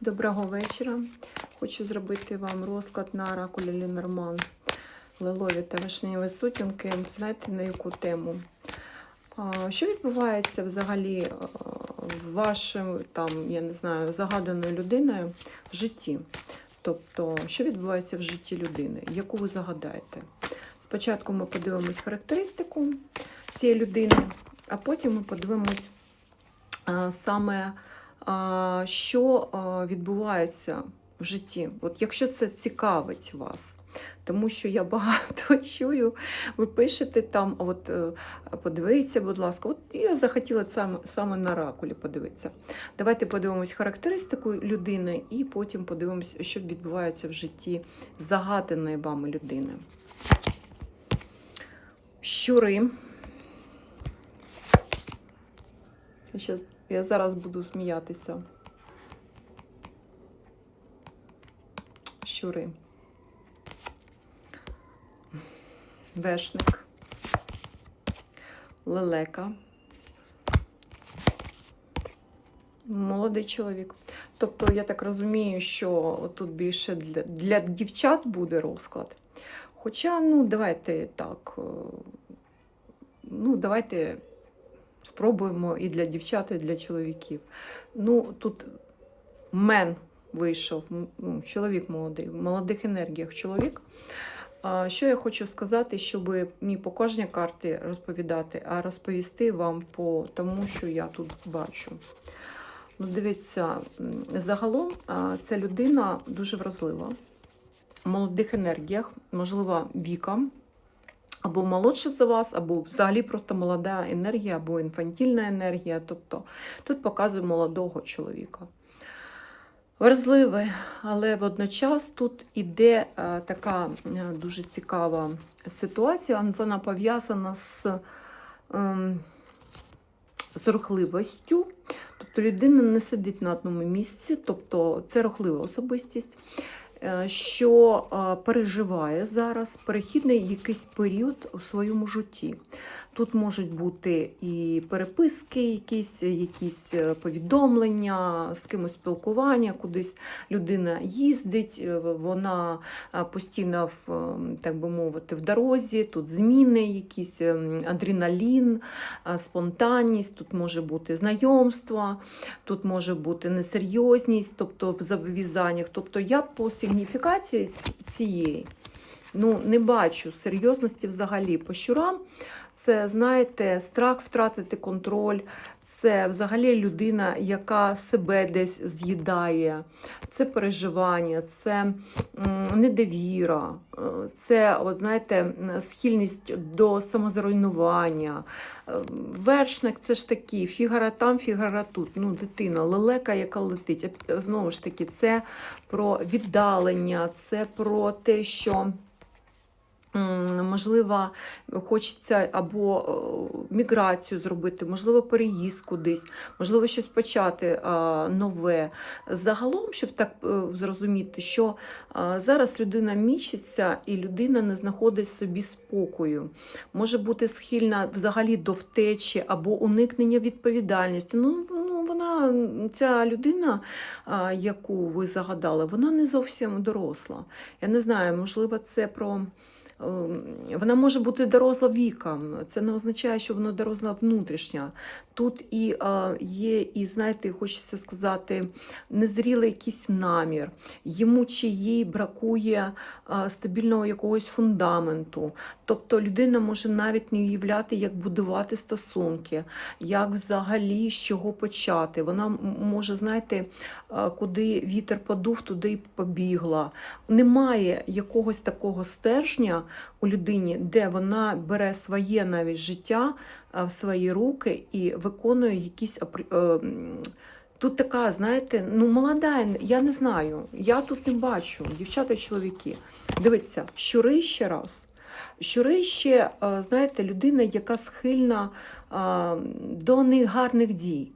Доброго вечора. Хочу зробити вам розклад на оракулі Лінорман Лилові та вишневі сутінки. Знаєте, на яку тему? Що відбувається взагалі а, в вашим, там, я не знаю, загаданою людиною в житті? Тобто, що відбувається в житті людини, яку ви загадаєте? Спочатку ми подивимось характеристику цієї людини, а потім ми подивимось саме що відбувається в житті. От якщо це цікавить вас, тому що я багато чую, ви пишете там, от е, подивіться, будь ласка, от я захотіла саме, саме на ракулі подивитися. Давайте подивимось характеристику людини і потім подивимось, що відбувається в житті загаданої вами людини. Щури. Щас, я зараз буду сміятися. Щури. Вешник. Лелека. Молодий чоловік. Тобто, я так розумію, що тут більше для, для дівчат буде розклад. Хоча, ну, давайте так. е, Ну, давайте спробуємо і для дівчат, і для чоловіків. Ну, тут мен вийшов, ну, чоловік молодий, в молодих енергіях чоловік. Що я хочу сказати, щоб не по кожній карті розповідати, а розповісти вам по тому, що я тут бачу. Ну, дивіться, загалом ця людина дуже вразлива, в молодих енергіях, можливо, віком, або молодша за вас, або взагалі просто молода енергія, або інфантільна енергія. Тобто тут показує молодого чоловіка. Вразливий, але водночас тут іде е, така е, дуже цікава ситуація. Вона пов'язана з, ем, з рухливостю. Тобто людина не сидить на одному місці, тобто це рухлива особистість, що е, переживає зараз перехідний якийсь період у своєму житті. Тут можуть бути і переписки, якісь, якісь е, повідомлення, з кимось спілкування, кудись людина їздить, е, вона е, постійно в, е, так би мовити, в дорозі, тут зміни, якісь е, адреналін, е, спонтанність, тут може бути знайомство, тут може бути несерйозність, тобто в зобов'язаннях. Тобто я по сигніфікації цієї ну, не бачу серйозності взагалі по щурам. Це, знаєте, страх втратити контроль, це взагалі людина, яка себе десь з'їдає, це переживання, це недовіра, е, це, от, знаєте, схильність до самозруйнування. Е, Вершник це ж такі, фігара там, фігара тут. Ну, дитина, лелека, яка летить. Е, Знову ж таки, це про віддалення, це про те, що. Можливо, хочеться або е, міграцію зробити, можливо, переїзд кудись, можливо, щось почати е, нове. Загалом, щоб так е, зрозуміти, що зараз людина мічиться і людина не знаходить собі спокою. Може бути схильна взагалі до втечі або уникнення відповідальності. Ну, ну вона, ця людина, яку ви загадали, вона не зовсім доросла. Я не знаю, можливо, це про. Ем, Вона може бути доросла віком, це не означає, що вона доросла внутрішня. Тут і е, є, і знаєте, хочеться сказати, незрілий якийсь намір. Йому чи їй бракує е, стабільного якогось фундаменту. Тобто людина може навіть не уявляти, як будувати стосунки, як взагалі з чого почати. Вона може, знаєте, е, куди вітер подув, туди й побігла. Немає якогось такого стержня у людині, де вона бере своє навіть життя е, в свої руки і виконує якісь. е, Тут така, знаєте, ну молода, я не знаю, я тут не бачу, дівчата і чоловіки. Дивіться, щури ще раз. Щури ще, е, знаєте, людина, яка схильна до негарних дій.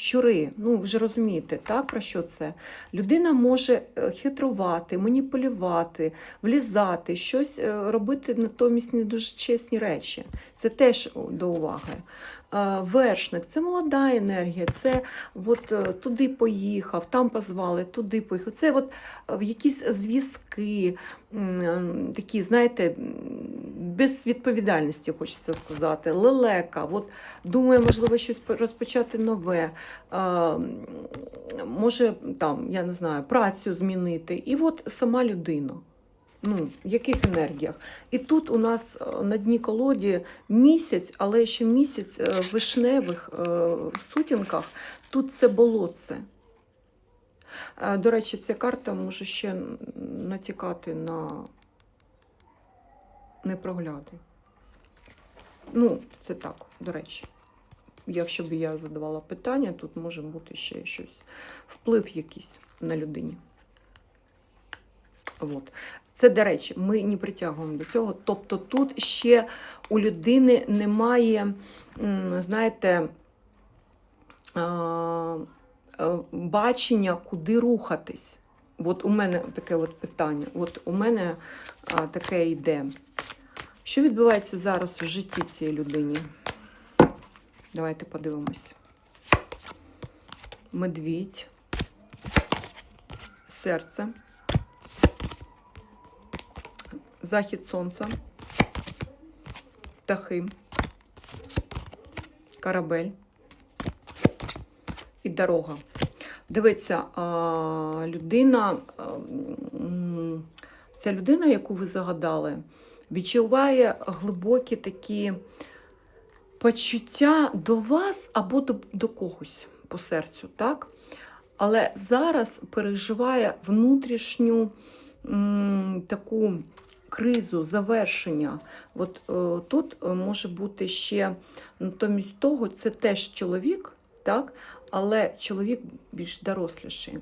Щури, ну ви ж розумієте, так про що це? Людина може е, хитрувати, маніпулювати, влізати, щось е, робити натомість не дуже чесні речі. Це теж до уваги. Е, вершник, це молода енергія, це от е, туди поїхав, там позвали, туди поїхав. Це от е, в якісь зв'язки, такі, знаєте, без відповідальності, хочеться сказати, лелека. От думає, можливо, щось розпочати нове, може там, я не знаю, працю змінити. І от сама людина. Ну, яких енергіях? І тут у нас е, на дні колоді місяць, але ще місяць е, в вишневих е, сутінках. Тут це болотце. Е, До речі, ця карта може ще натякати на непрогляди. Ну, це так, до речі. Якщо б я задавала питання, тут може бути ще щось, вплив якийсь на людині. От. Це, до речі, ми не притягуємо до цього. Тобто тут ще у людини немає, знаєте, бачення, куди рухатись. От у мене таке от питання. От у мене таке йде. Що відбувається зараз в житті цієї людини? Давайте подивимось. Медвідь, серце, захід сонця, птахи, корабель і дорога. Дивіться, людина, ця людина, яку ви загадали, відчуває глибокі такі почуття до вас або до, до когось по серцю, так? Але зараз переживає внутрішню м, таку кризу, завершення. От е, тут е, може бути ще натомість того, це теж чоловік, так? але чоловік більш доросліший.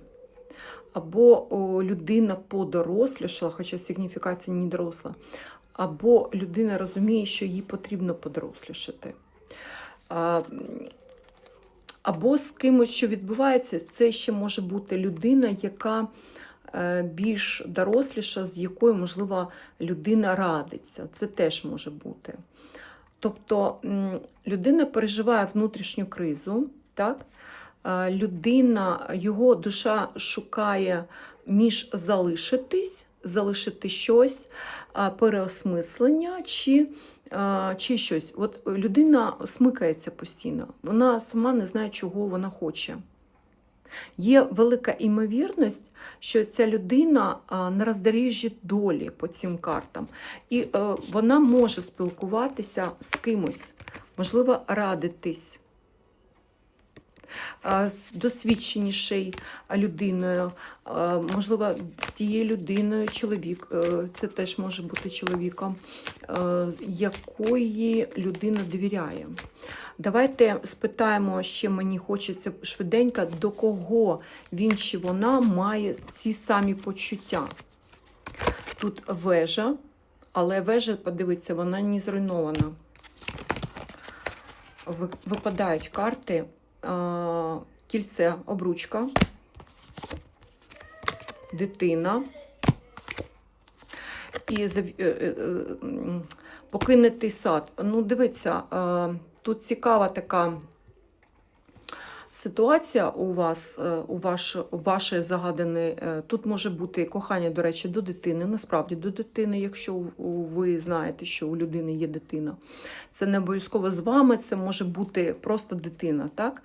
Або о, людина подорослішала, хоча сигніфікація не доросла, або людина розуміє, що їй потрібно подорослішати. А, або з кимось, що відбувається, це ще може бути людина, яка більш доросліша, з якою, можливо, людина радиться. Це теж може бути. Тобто людина переживає внутрішню кризу, так? Е, людина, його душа шукає між залишитись, залишити щось, е, переосмислення чи, е, чи щось. От людина смикається постійно, вона сама не знає, чого вона хоче. Є велика імовірність, що ця людина на роздоріжжі долі по цим картам, і е, вона може спілкуватися з кимось, можливо, радитись досвідченішою людиною, можливо, з тією людиною чоловік, е, це теж може бути чоловіком, е, якої людина довіряє. Давайте спитаємо ще мені хочеться швиденько, до кого він чи вона має ці самі почуття. Тут вежа, але вежа, подивіться, вона не зруйнована. Випадають карти, кільце, обручка, дитина і е, е, покинутий сад. Ну, дивіться, тут цікава така ситуація у вас, е, у, ваш, у вашої загаданої. е, Тут може бути кохання, до речі, до дитини, насправді до дитини, якщо ви знаєте, що у людини є дитина. Це не обов'язково з вами, це може бути просто дитина. так?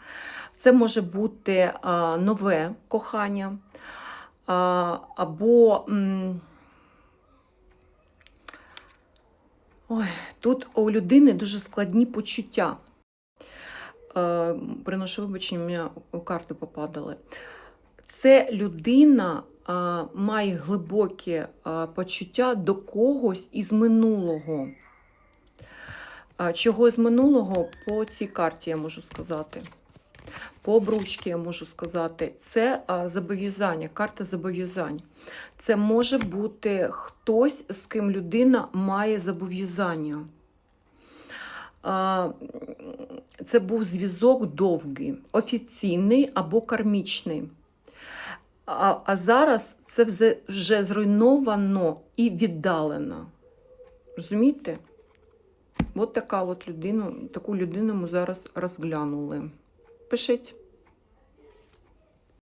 Це може бути нове кохання, або. Ой, тут у людини дуже складні почуття. Е, приношу вибачення, у мене карти попадали. Це людина а, має глибокі а, почуття до когось із минулого. А, чого з минулого по цій карті я можу сказати. По обручці я можу сказати, це зобов'язання, карта зобов'язань. Це може бути хтось, з ким людина має зобов'язання. Це був зв'язок довгий, офіційний або кармічний. А, а зараз це вже зруйновано і віддалено. Розумієте? От така от людину, таку людину ми зараз розглянули. Пишіть.